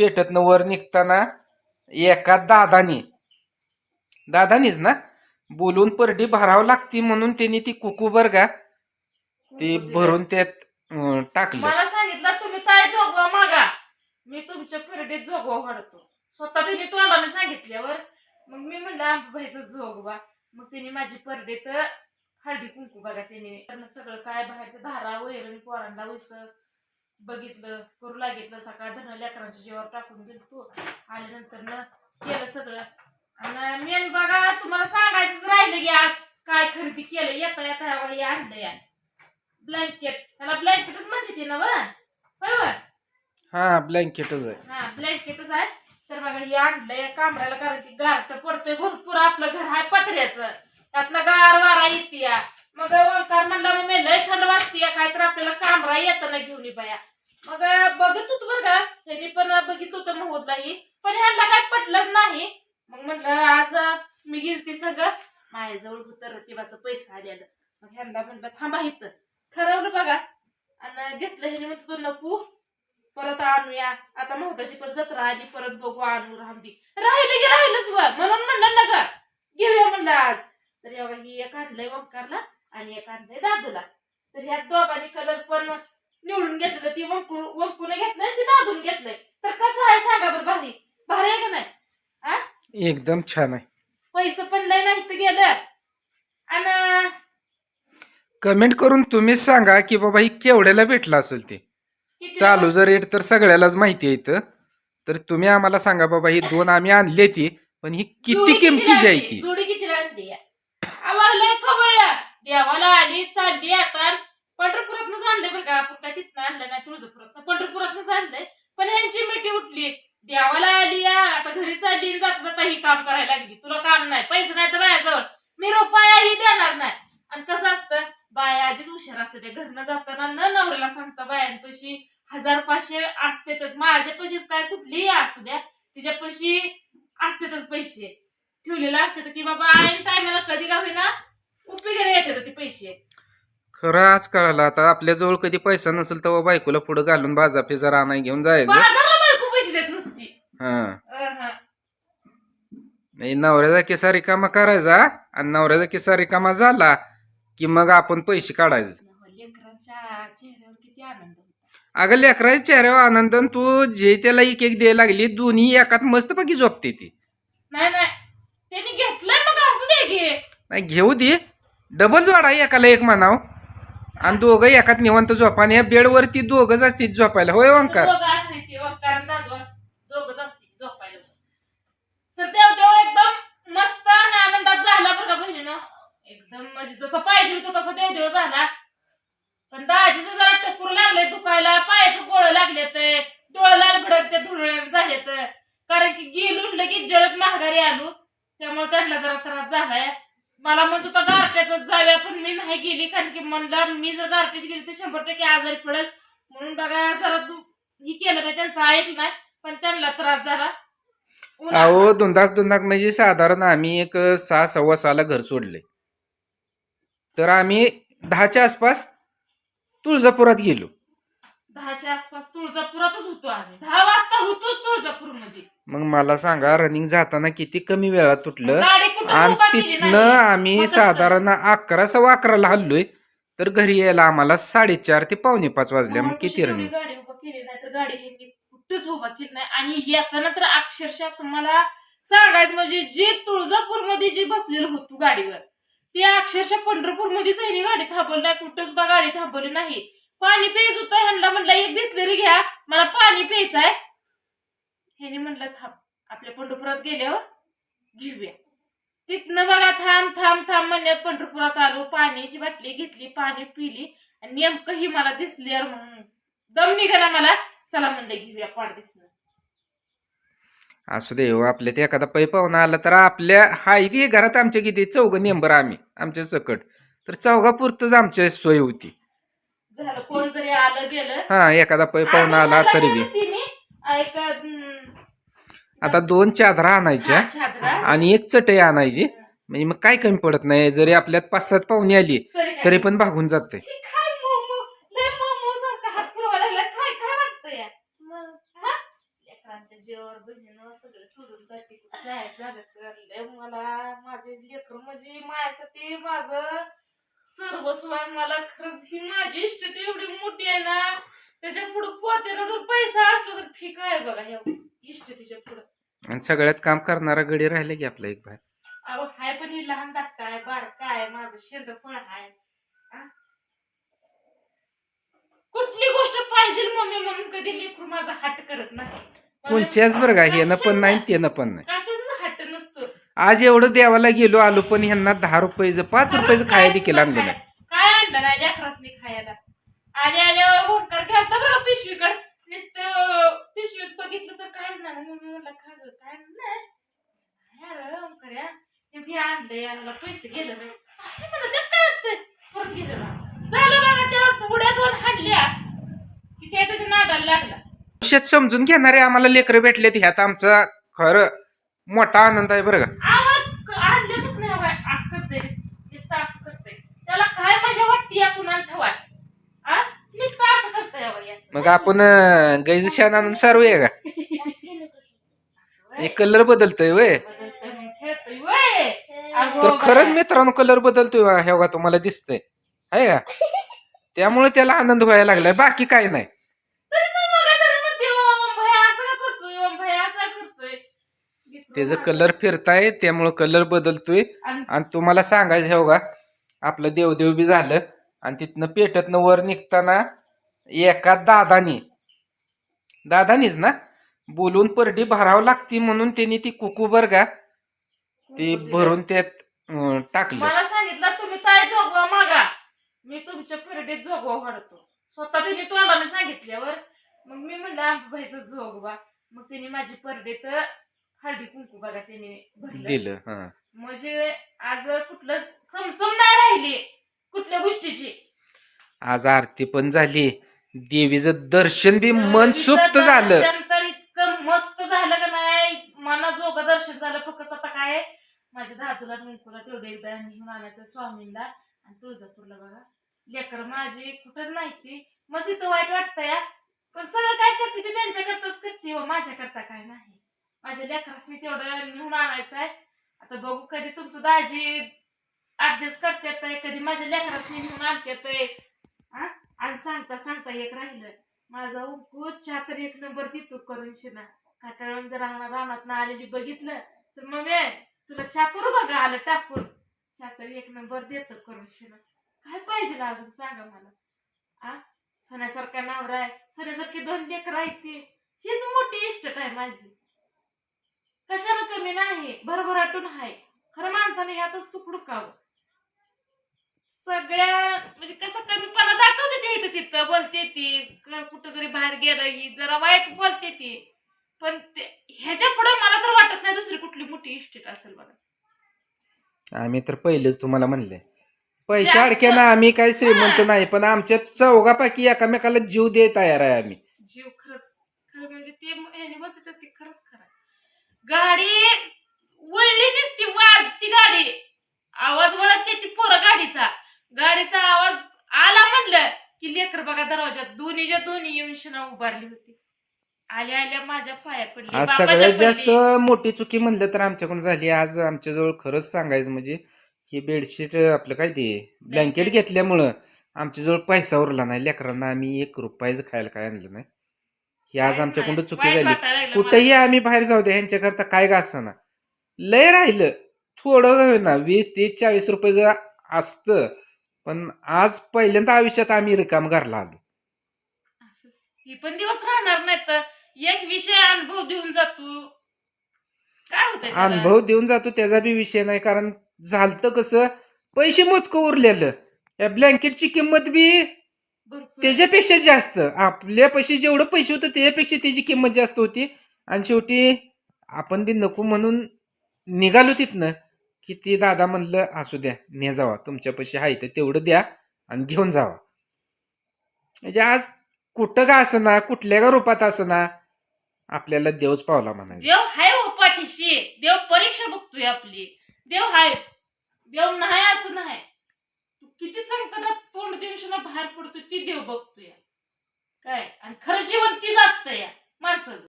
पेटतनं वर निघताना एका दादानी दादानीच ना बोलून परडी भरावं लागती म्हणून त्यांनी ती कुकू बर का ती भरून त्यात टाकलं. मला सांगितलं तुम्ही काय झोगवा मागा. मी तुमच्या परडीत झोगवा वाढतो. स्वतः तिने तोंडाने सांगितल्यावर मग मी म्हणलं आंबाबाईचं झोगवा मग तिने माझी परडीत हळदी कुंकू बघा तिने त्यानं सगळं काय बाहेरचं धारा वैरण पोरांना वैस बघितलं करू लागितलं सकाळ धन लेकरांच्या जीवावर टाकून गेलतो आल्यानंतर न केलं सगळं. आणि मेन बघा तुम्हाला सांगायचंच राहिलं की आज काय खरेदी केलं येता येता हे आणलं या ब्लँकेट त्याला ब्लँकेटच म्हणते ती ना बरं बरोबर हा ब्लँकेटच आहे. हा ब्लँकेटच आहे. तर बघा हे आणलंय कांबऱ्याला कारण की गारट पडतोय. भरपूर आपलं घर आहे पत्र्याचं. त्यातनं गार वारा येते मग ओंकार म्हणला मग मी लय थंड वाजते काय तर आपल्याला कांबरा येताना घेऊन ये बाया. मग बघत होतो बरं का? ह्यांनी पण बघितलं होतं नाही पण ह्यांना काय पटलंच नाही. मग म्हणलं आज मी गेलती सगळं. माझ्याजवळ होतं रतिबाचा पैसा आलेला. मग ह्यांना म्हणलं थांबा इथं. ठरवलं बघा. आणि घेतलं ह्याने म्हणतो नको. परत आणूया. आता महत्वाची पण जत्रा आली परत बघू आणू राहती राहिलं की राहिलंच वर. म्हणून म्हणलं नका घेऊया म्हणलं आज. तर एवढा ही एक आणलंय ओंकारला आणि एक आणलंय दादूला. तर ह्या दोघांनी कलर पण निवडून घेतलं ती वंकू वंकूने घेतलंय ती दादून घेतलंय. तर कसं आहे सांगा बरं भारी. भारी आहे का नाही? हा एकदम छान आहे. पैसे पण लय नाही तर गेलं. आणि कमेंट करून तुम्हीच सांगा की बाबा ही केवढ्याला भेटलं असेल ते. चालू जर रेट तर सगळ्यालाच माहिती आहे इथं. तर तुम्ही आम्हाला सांगा बाबा ही दोन आम्ही आणली ती पण ही किती किमतीची आहे? ती? जोडी किती लागली आम्हाला लय खबरला देवाला आली चालली आता पंढरपुरातनंच आणलंय बरं का आपण काय तिथनं आणलं नाही तुळजापुरात पंढरपुरातनंच आणलंय पण ह्यांची मिठी उठली देवाला आली या आता घरी चालली आणि जाता जाता ही काम करायला लागली तुला काम नाही पैसे नाही तर माझ्याजवळ मी रुपयाही देणार नाही आणि कसं असतं बाया आधीच हुशार असते त्या घरनं जाताना न नवऱ्याला सांगता बायांपाशी हजार पाचशे असतेच माझ्या पैसेच काय कुठलीही असू द्या. तिच्यापाशी असतेच पैसे. ठेवलेले असते की बाबा ऐन टायमाला कधी का होईना उपयोगाला येतात ते पैसे. खरं आज कळालं आता. आपल्याजवळ कधी पैसा नसेल तेव्हा बायकोला पुढे घालून बाजा फिजा रानाई घेऊन जायचं. बाजारला बायको पैसे देत नसती. हा. अहं. नाही नवऱ्याचा किस्सा रिकामा करायचा आणि नवऱ्याचा किस्सा रिकामा झाला की मग आपण पैसे काढायचे लेकरांच्या चेहऱ्यावर किती आनंद होता अगं लेकराच्या चेहऱ्यावर आनंद आणि तू जे त्याला एक एक द्यायला लागली दोन्ही एकात मस्तपैकी झोपते ती. नाही नाही. त्यांनी घेतलंय मग असू दे घे. नाही घेऊ दे. डबल जोडा एकाला एक म्हणाव. आणि दोघं एकात निवंत झोपा. आणि या बेडवरती दोघंच असतील झोपायला. होय ओंकार? दोघं असते ते ओंकार आणि दादू अस- दोघंच असते झोपायला. तर देव देव एकदम मस्त आणि आनंदात झाला बरं का बहिणीनं. एकदम म्हणजे जसं पाहिजे होतं तसं देव देव झाला. पण दाजीचं लागले दुखायला पायाचं गोळ लागले डोळं लाल भडक ते धुळे झाले तर कारण की गेलो लगेच जलद महागारी आलो. त्यामुळे त्यांना जरा त्रास झालाय. मला म्हणत होता गारट्याच जाव्या पण मी नाही गेली कारण की म्हणलं मी जर गारट्याची गेली तर शंभर टक्के आजारी पडेल. म्हणून बघा जरा तू ही केलं नाही त्यांचं ऐक नाही पण त्यांना त्रास झाला. अहो दुंदाक दुंदाक म्हणजे साधारण आम्ही एक सहा सव्वा सहाला घर सोडले तर आम्ही दहाच्या आसपास तुळजापुरात गेलो. दहाच्या आसपास तुळजापुरातच होतो आम्ही. दहा वाजता होतोच तुळजापूरमध्ये मग मला सांगा रनिंग जाताना किती कमी वेळात तुटलं? गाडी कुठं आणि उभा केली तिथनं नाही. आम्ही? साधारण अकरा सव्वा अकराला हल्लोय तर घरी यायला आम्हाला साडेचार ते पावणे पाच वाजल्या मग किती रनिंग गाडी उभा केली नाही तर गाडी ह्यांनी कुठेच उभा केली नाही. आणि येताना तर अक्षरशः तुम्हाला सांगायचं म्हणजे जे तुळजापूरमध्ये जे बसलेलं होतो गाडीवर ते अक्षरशः पंढरपूर मध्येच ह्यांनी गाडी थांबवली नाही. कुठं सुद्धा गाडी थांबवली नाही. पाणी प्यायच होतं ह्यांना म्हणलं एक बिस्लरी घ्या मला पाणी प्यायचं आहे ह्यांनी म्हणलं थांब आपल्या पंढरपुरात गेल्यावर घेऊया. तिथनं बघा थांब थांब थांब म्हणल्यात पंढरपुरात आलो पाण्याची बाटली घेतली पाणी पिली आणि नेमकं ही मला दिसली यार म्हणून. दम निघाला मला चला म्हणलं घेऊया पाड दिसणं असू दे हो आपल्या ते एखादा पै पाहुणा आला तर आपल्या हाय इथे घरात आमच्या किती चौघ नेंबर आम्ही आमच्या सकट. तर चौघापुरतच आमची सोय होती. झालं. कोण जरी आलं गेलं हा एखादा पै पाहुणा आला तरी बी. एक आता दोन चादरा आणायच्या चादरा. आणि एक चटई आणायची. म्हणजे मग काय कमी पडत नाही. जरी आपल्यात पाच सात पाहुणे आली तरी पण भागून जाते. मला माझे लेकर म्हणजे माझ्यासाठी माझं सर्वस्व आहे मला खरंच ही माझी इष्ट एवढी मोठी आहे ना त्याच्या पुढे पोत्याला जर पैसा असला तर ठीक आहे बघा ह्या इष्ट तिच्या पुढं. आणि सगळ्यात काम करणारा गडी राहिला की आपला एक बाहेर. अहो हाय पण ही लहान धाकटा आहे बारका आहे माझं शेंड फळ आहे आ? कुठली गोष्ट पाहिजे मम्मी म्हणून कधी लेकरू माझा हट करत नाही. कोणच्याच बरं का ह्यानं पण नाही त्यानं पण नाही. कशाच? आज एवढं देवाला गेलो आलो पण ह्यांना दहा रुपयाचं पाच रुपयाचं खायला देखील आणलं नाही काय आणलं? नाही लेकरासनी खायला. आले आल्यावर ओंकार घ्यायचा बरं पिशवीकडे. नुसतं पिशवीत बघितलं तर काय नाही मम्मी म्हणलं खा गं, काय नाही. अरे ओंकार ते घे आणलं याला पैसे गेले नाही असं म्हणलं त्यात काय असतं परत गेलं ना झालं बाबा त्यावर उड्या दोन हाणल्या. की त्या त्याच्या नादाला लागला. शेत समजून घेणारे आम्हाला लेकरं भेटलेत ह्यात आमचा खरं. मोठा आनंद आहे बरं का? आवाज आणलेच नाही बाबा असं करते नुसतं असं करते त्याला काय मजा वाटते या कुणाला ठेवाय आ? नुसतं असं करतंय बाबा या. मग आपण शेण आणून सारूया का? एक कलर बदलतोय वय. खेळतोय वय. तर खरंच. मित्रांनो कलर बदलतोय बघा हे बघा तुम्हाला दिसतंय. आहे का? त्यामुळे त्याला आनंद व्हायला लागलाय. बाकी काय नाही. त्याचं कलर फिरताय त्यामुळे कलर बदलतोय. आणि तुम्हाला सांगायचं हे बघा आपलं देवदेव बी झालं आणि तिथनं पेटतनं वर निघताना एका दादानी दादानीच ना बोलून परडी भरावं लागती म्हणून त्यांनी ती कुकूबर का ती भरून त्यात टाकलं. मला सांगितलं तुम्ही साय जोगवा मागा. मी तुमच्या परडीत जोगवा वाढतो. स्वतः तिने तोंडाने सांगितल्यावर मग मी म्हणलं जोगवा. मग तिने माझी परडीत हळदी कुंकू बघा भरलं. दिलं हा. म्हणजे आज कुठलं समसम नाही राहिली कुठल्या गोष्टीची. आज आरती पण झाली. देवीचं दर्शन बी मनसुक्त इथं झालं दर्शन तर इतकं मस्त झालं का नाही? मनाजोगं दर्शन झालं. फक्त आता काय आहे, माझ्या दादूला निंकुला तेवढं एकदा आणायचं स्वामींना आणि तुळजापूरला बघा. लेकर माझी कुठंच नाही ती. मग इथं वाईट वाटतं या पण सगळं काय करते ते? त्यांच्याकरताच करते व माझ्याकरता काय नाही. माझ्या लेकरासनी तेवढं घेऊन आणायचं आहे आता बघू कधी तुमचं दाजी ऍडजस्ट करतात कधी माझ्या लेकरासनी घेऊन आणतात आणि सांगता सांगता एक राहिलं. माझा उंकू चहा तर एक नंबर देतो करून शिना. काटाळून जर रानात आलेली बघितलं तर मग तुला चहा करू बघा आलं टाकून? चहा तर एक नंबर देतो करून शिना. काय पाहिजे अजून सांगा मला? आ? सोन्यासारखा नवरा आहे. सोन्यासारखी दोन लेकर आहेत ती. हीच मोठी इष्टत आहे माझी. कशाला कमी नाही? भरभराटून आहे खरं माणसाने ह्यातच सुख डुकावं. सगळ्या म्हणजे कसं कमीपणा दाखवते ते इथं तिथं बोलते ती कुठं जरी बाहेर गेलं की जरा वाईट बोलते ती. पण ते ह्याच्या पुढे मला तर वाटत नाही दुसरी कुठली मोठी इस्टेट असेल बघा. आम्ही तर पहिलेच तुम्हाला म्हणले. पैसे अडक्यानं आम्ही काही श्रीमंत नाही पण आमच्या चौघापैकी एकामेकाला जीव दे तयार आहे आम्ही जीव खरंच खरं म्हणजे ते म- ह्याने बोलते तर ते खरंच खरं आहे. गाडी वळली नसती वाजती गाडी. आवाज वळत ती पोरं गाडीचा. गाडीचा आवाज आला म्हणलं की लेकर बघा दरवाजात दोन्हीच्या दोन्ही येऊन शिना उभारली होती. आल्या आल्या माझ्या पाया पडली आज सगळ्यात जास्त पडली. मोठी चुकी म्हणलं तर आमच्याकडून झाली. आज आमच्याजवळ खरंच सांगायचं म्हणजे ही बेडशीट आपलं काय ते ब्लँकेट घेतल्यामुळं आमच्याजवळ पैसा उरला नाही. लेकरांना आम्ही एक रुपयाचं खायला काय आणलं नाही. ही आज आमच्याकडून. चुकी झाली. कुठंही आम्ही बाहेर जाऊ दे ह्यांच्याकरता काय गासना. लय राहिलं. थोडं ना वीस तीस चाळीस रुपये जर असतं. पण आज पहिल्यांदा आयुष्यात आम्ही रिकाम घरला आलो. ही पण दिवस राहणार नाही तर. एक विषय अनुभव देऊन जातो काय होत अनुभव देऊन जातो त्याचा बी विषय नाही. कारण झालतं कसं पैसे मोजकं उरलेलं. या ब्लँकेटची किंमत बी त्याच्यापेक्षा जास्त. आपल्या पैसे जेवढं पैसे होतं त्याच्यापेक्षा त्याची किंमत जास्त होती. आणि शेवटी आपण बी नको म्हणून निघालो तिथनं की ते दादा म्हणलं असू द्या ने जावा. तुमच्या पैसे आहे तर तेवढं द्या आणि घेऊन जावा. म्हणजे आज कुठं का असना कुठल्या का रूपात असना आपल्याला देवच पावला म्हणायचं. देव हाय हो पाठीशी. देव परीक्षा बघतोय आपली. देव हाय. देव नाही असं नाही. किती संकटात तोंड देऊन बाहेर पडतोय ती देव बघतोय. काय? आणि खरं जीवन तीच असतं या माणसाचं.